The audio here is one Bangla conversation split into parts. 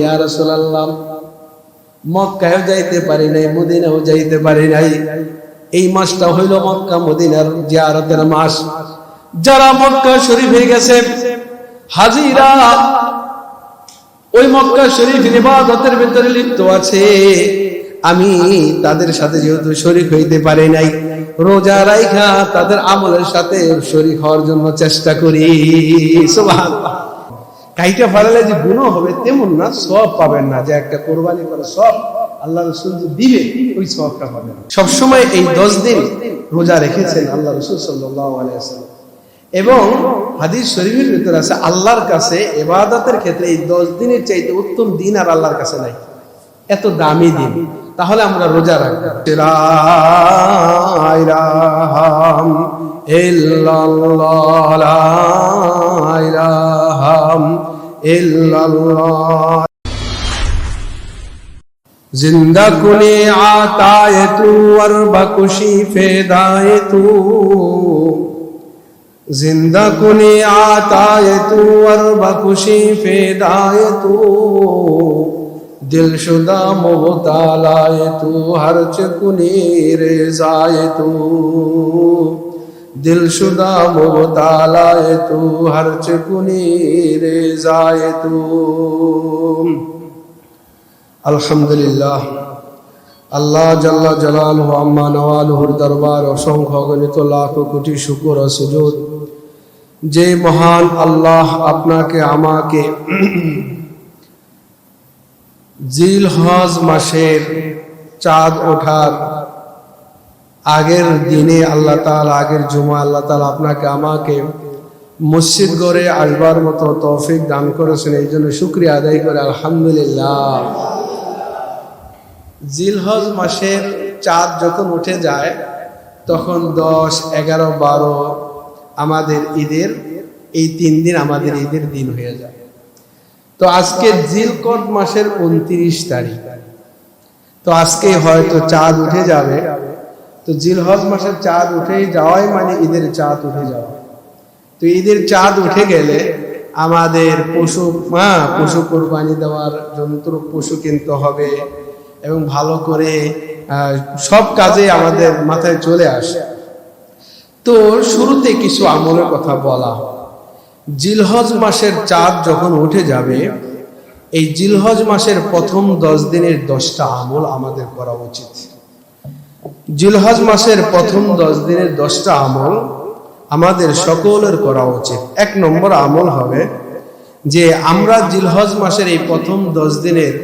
ইয়া রাসূলুল্লাহ, মক্কায়ও যাইতে পারি নাই মদিনাও যাইতে পারি নাই। এই মাসটা মক্কা মদিনার জিয়ারতের মাস। যারা মক্কা শরীফে গেছে, হাজিরা, ওই মক্কা ইবাদতের ভিতরে লিপ্ত আছে। আমি তাদের সাথে যেহেতু শরীক হইতে পারি নাই, রোজা রাইখা তাদের আমলের সাথে শরীক হওয়ার জন্য চেষ্টা করি। সুবহানাল্লাহ। কাইটা ফাড়ালে যে গুণ হবে তেমন না সব পাবেন না। যে একটা কোরবানি করে সব আল্লাহ রসুল যে দিবে, ওই সবটা পাবেন। সবসময় এই দশ দিন রোজা রেখেছেন আল্লাহ রসুল সাল্লাম এবং হাদিস শরীফের ভিতরে আছে, আল্লাহর কাছে এবাদতের ক্ষেত্রে এই দশ দিনের চাইতে উত্তম দিন আর আল্লাহর কাছে নাই। এত দামি দিন। তাহলে আমরা রোজা রাখব। জিন্দা কুনে আতায় তু আর বকুশি ফেদায় তু জিন্দা কুনে আতায় তু আর ফেদায় তু دل شدہ مبتالائے تو ہر چکنی رضائے تو دل شدہ مبتالائے تو ہر چکنی رضائے تو আলহামদুলিল্লাহ, আল্লাহ জাল্লা জালাল আম্মা নওয়ালহুর দরবার, অসংখ্য গণিত লাখ কোটি শুকুর সুযোগ যে মহান আল্লাহ আপনাকে, আমাকে জিল হজ মাসের চাঁদ ওঠার আগের দিনে আল্লাহ তাআলা, আগের জুমা আল্লাহ তাআলা আপনাকে, আমাকে মসজিদ গড়ে আসবার মতো তৌফিক দান করেছেন। এই জন্য শুক্রিয়া আদায় করে, আলহামদুলিল্লাহ। জিলহজ মাসের চাঁদ যখন উঠে যায়, তখন দশ, এগারো, বারো আমাদের ঈদের, এই তিন দিন আমাদের ঈদের দিন হয়ে যায়। তো আজকে জিলকট মাসের উনত্রিশ তারিখ। তো আজকে হয়তো চাঁদ উঠে যাবে। তো জিলহজ মাসের চাঁদ উঠে যাওয়াই মানে ঈদের চাঁদ উঠে যাওয়া। তো ঈদের চাঁদ উঠে গেলে আমাদের পশু হ্যাঁ পশু কোরবানি দেওয়ার যন্ত্র পশু কিনতে হবে এবং ভালো করে সব কাজে আমাদের মাথায় চলে আসে। তো শুরুতে কিছু আমলের কথা বলা জিলহজ মাসের চাঁদ যখন উঠে যাবে, এই জিলহজ মাসের প্রথম দশ দিনের দশটা আমল আমাদের করা উচিত। জিলহজ মাসের প্রথম দশ দিনের দশটা আমল আমাদের সকলের করা উচিত। এক নম্বর আমল হবে যে আমরা জিলহজ মাসের এই প্রথম দশ দিনের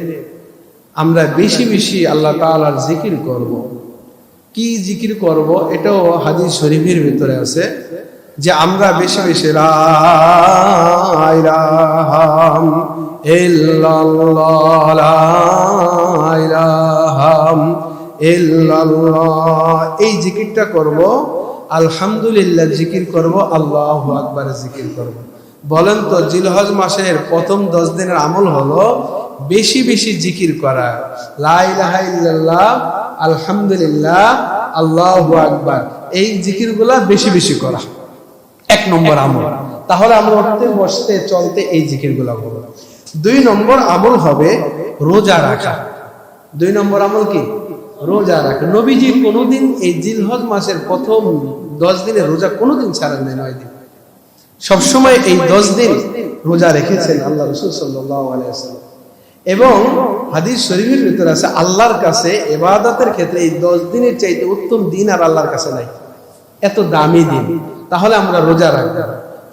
আমরা বেশি বেশি আল্লাহ তালার জিকির করব। কি জিকির করব? এটাও হাদিস শরীফের ভিতরে আছে। যে আমরা বেশি বেশি রাম এই জিকিরটা করব, আলহামদুলিল্লাহ জিকির করব, আল্লাহ আকবার জিকির করব। বলেন তো, জিলহজ মাসের প্রথম দশ দিনের আমল হলো বেশি বেশি জিকির করা। লাই লাইলাহ আলহামদুলিল্লাহ, আল্লাহ আকবার। এই জিকিরগুলা বেশি বেশি করা। এক নম্বর আমল। তাহলে আমরা উঠতে বসতে চলতে এই জিকিরগুলা করব। দুই নম্বর আমল হবে রোজা রাখা। দুই নম্বর আমল কি? রোজা রাখা। নবীজি কোনোদিন এই জিলহজ মাসের প্রথম দশ দিনে রোজা কোনোদিন ছাড়েন নাই নয় দিন। সবসময় এই দশ দিন রোজা রেখেছেন আল্লাহ রসুল আলাইসাল্লাম এবং হাদিস শরীফের ভিতরে আছে আল্লাহর কাছে এবাদতের ক্ষেত্রে এই দশ দিনের চাইতে উত্তম দিন আর আল্লাহর কাছে নাই। এত দামি দিন। তাহলে আমরা রোজা রাখব।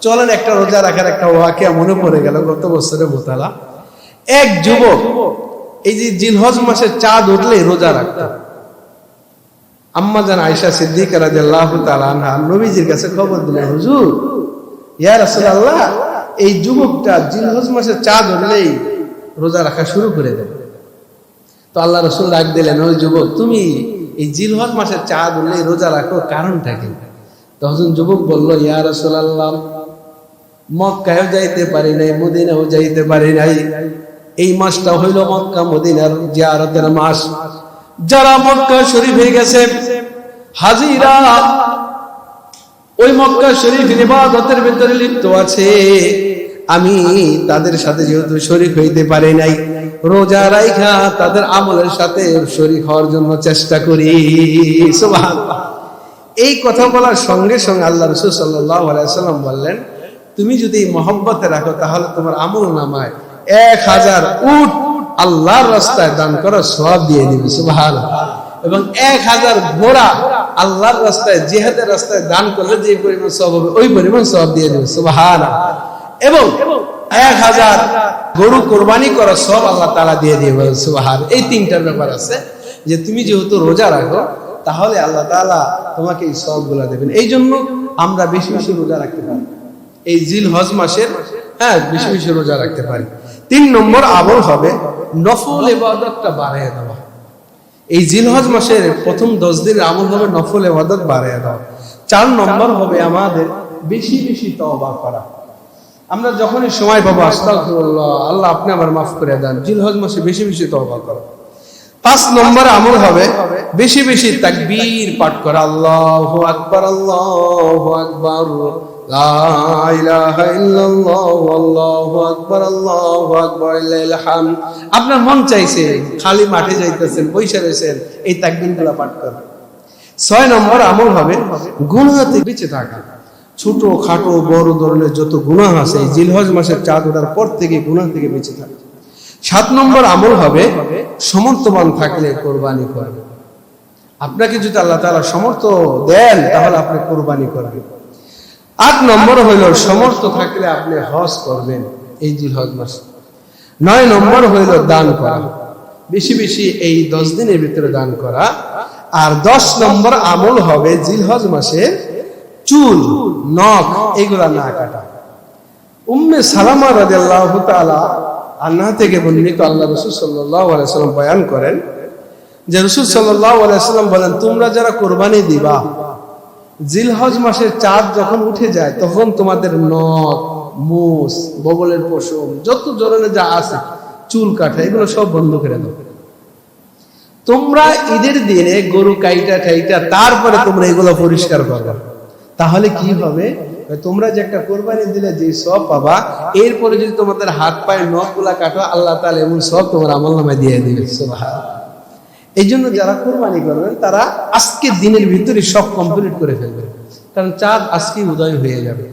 চলেন একটা রোজা রাখার একটা ওয়াকিয়া মনে পড়ে গেল গত বছরে মোতালা। এক যুবক, এই যে জিলহজ মাসের চাঁদ উঠলে রোজা রাখত। আম্মা জান আয়সা সিদ্দিক রাজাল্লাহ তালানহা নবীজির কাছে খবর দিলেন, হুজুর, ইয়া রাসূলুল্লাহ, এই যুবকটা জিলহজ মাসের চাঁদ উঠলেই রোজা রাখা শুরু করে দেবে। তো আল্লাহ রসুল ডাক দিলেন, ওই যুবক, তুমি এই জিলহজ মাসের চাঁদ উঠলেই রোজা রাখো, কারণটা কি? তখন যুবক বলল, ইয়া রসুল আল্লাহ মক্কায়ও যাইতে পারি নাই মদিনাও যাইতে পারি নাই। এই মাসটা হইল মক্কা মদিনার জিয়ারতের মাস। যারা মক্কা শরীফে গেছে, হাজিরা ওই মক্কা শরীফের ইবাদতের ভিতরে লিপ্ত আছে। আমি তাদের সাথে যেহেতু শরীক হইতে পারি নাই, রোজা রাইখা তাদের আমলের সাথে শরীক হওয়ার জন্য চেষ্টা করি। সুবহানাল্লাহ। এই কথা বলার সঙ্গে সঙ্গে আল্লাহ রসুল সাল্লাহ আলাইসাল্লাম বললেন, তুমি যদি মহব্বতে রাখো, তাহলে তোমার আমল নামায় এক হাজার উট আল্লাহর রাস্তায় দান করার সব দিয়ে দিবে সুবহান এবং এক হাজার ঘোড়া আল্লাহর রাস্তায়, জেহাদের রাস্তায় দান করলে যে পরিমাণ সব হবে, ওই পরিমাণ সব দিয়ে দেবে সুবহান এবং এক হাজার গরু কোরবানি করা সব আল্লাহ তালা দিয়ে দিবে সুবহান এই তিনটার ব্যাপার আছে যে, তুমি যেহেতু রোজা রাখো তাহলে আল্লাহ তাআলা তোমাকে এই সবগুলা দেবেন। এই জন্য আমরা বেশি বেশি রোজা রাখতে পারি। এই জিল হজ মাসের হ্যাঁ বেশি বেশি রোজা রাখতে পারি। তিন নম্বর আমল হবে নফল এবাদতটা বাড়াইয়া দেওয়া। এই জিলহজ মাসের প্রথম দশ দিনের আমল হবে নফল এবাদত বাড়াইয়া দেওয়া। চার নম্বর হবে আমাদের বেশি বেশি তওবা করা। আমরা যখনই সময় পাবো, আস্তাগফিরুল্লাহ, আল্লাহ আপনি আমার মাফ করে দেন। জিলহজ মাসে বেশি বেশি তওবা করো। পাঁচ নম্বর আমল হবে বেশি বেশি তাকবীর পাঠ করা। আল্লাহু আকবার আল্লাহু আকবার। আপনার মন চাইছে, খালি মাঠে যাইতেছেন, বইসা রয়েছেন এই তাকবীরগুলো পাঠ করেন ছয় নম্বর আমল হবে থেকে বেঁচে থাকা। ছোট, খাটো, বড় ধরনের যত গুনাহ আছে জিলহজ মাসের চাঁদ ওঠার পর থেকে গুনাহ থেকে বেঁচে থাকা। সাত নম্বর আমল হবে সমর্থবান থাকলে কোরবানি করবে। আপনাকে যদি আল্লাহ তালা সমর্থ দেন, তাহলে আপনি কোরবানি করবেন আট নম্বর হইল, সমর্থ থাকলে আপনি হজ করবেন এই জিলহজ মাস। নয় নম্বর হইল, দান করা। বেশি বেশি এই দশ দিনের ভিতরে দান করা। আর দশ নম্বর আমল হবে জিলহজ মাসে চুল, নখ, এগুলা না কাটা। উম্মে সালামা রাদিয়াল্লাহু তাআলা আল্লাহ থেকে বর্ণিত আল্লাহ রসুল সাল্লাম বয়ান করেন যে রসুল সাল্লাম বলেন, তোমরা যারা কোরবানি দিবা, জিলহজ মাসের চাঁদ যখন উঠে যায়, তখন তোমাদের নখ, মুস, বগলের পশম, যত ধরনের যা আছে, চুল, কাটা, এগুলো সব বন্ধ করে দাও। তোমরা ঈদের দিনে গরু কাইটা খাইটা, তারপরে তোমরা এগুলো পরিষ্কার করবে। তাহলে কি হবে? তোমরা যে একটা কোরবানি দিলে, যে সব পাবা, এরপরে যদি তোমাদের হাত, পায়ে নখগুলা কাটো, আল্লাহ তাআলা এমন সব তোমার আমল নামায় দিয়ে দিবে। সুবহানাল্লাহ। এই জন্য যারা কোরবানি করবেন, তারা আজকের দিনের ভিতরে সব কমপ্লিট করে ফেলবে কারণ চাঁদ আজকে উদয় হয়ে যাবে।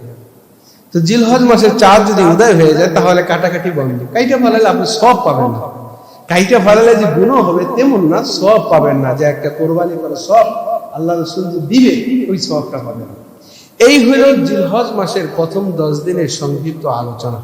তো জিলহজ মাসের চাঁদ যদি উদয় হয়ে যায়, তাহলে কাটাকাটি বন্ধ। কাইটা ফালালে আপনি সব পাবেন না। কাইটা ফালালে যে গুণ হবে, তেমন না, সব পাবেন না। যে একটা কোরবানি করে সব আল্লাহ রসুল যে দিবে, ওই সবটা পাবেন এই হইল জিলহজ মাসের প্রথম দশ দিনের সংক্ষিপ্ত আলোচনা।